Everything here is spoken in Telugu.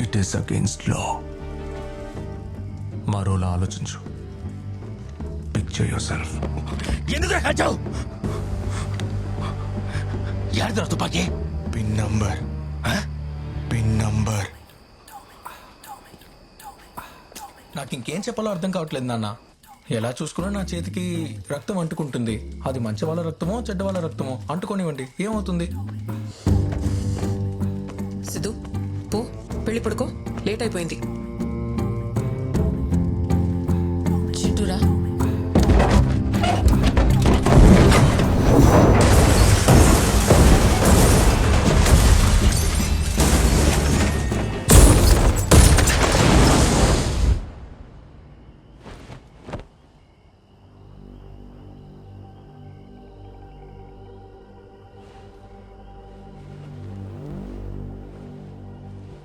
ఇట్ ఈస్ అగేన్స్ట్ లా మరోలా ఆలోచించు. పిక్చర్ యువర్ సెల్ఫ్ ఎందుకు కాచావు యారిద్ర తుపాకీ పిన్ నంబర్ పిన్ నంబర్ నాకు ఇంకేం చెప్పాలో అర్థం కావట్లేదు నాన్న. ఎలా చూసుకున్నా నా చేతికి రక్తం అంటుకుంటుంది. అది మంచి వాళ్ళ రక్తమో చెడ్డ వాళ్ళ రక్తమో? అంటుకోనివ్వండి. ఏమవుతుంది? సిద్ధు పో. వెళ్ళి పడుకో. లేట్ అయిపోయింది.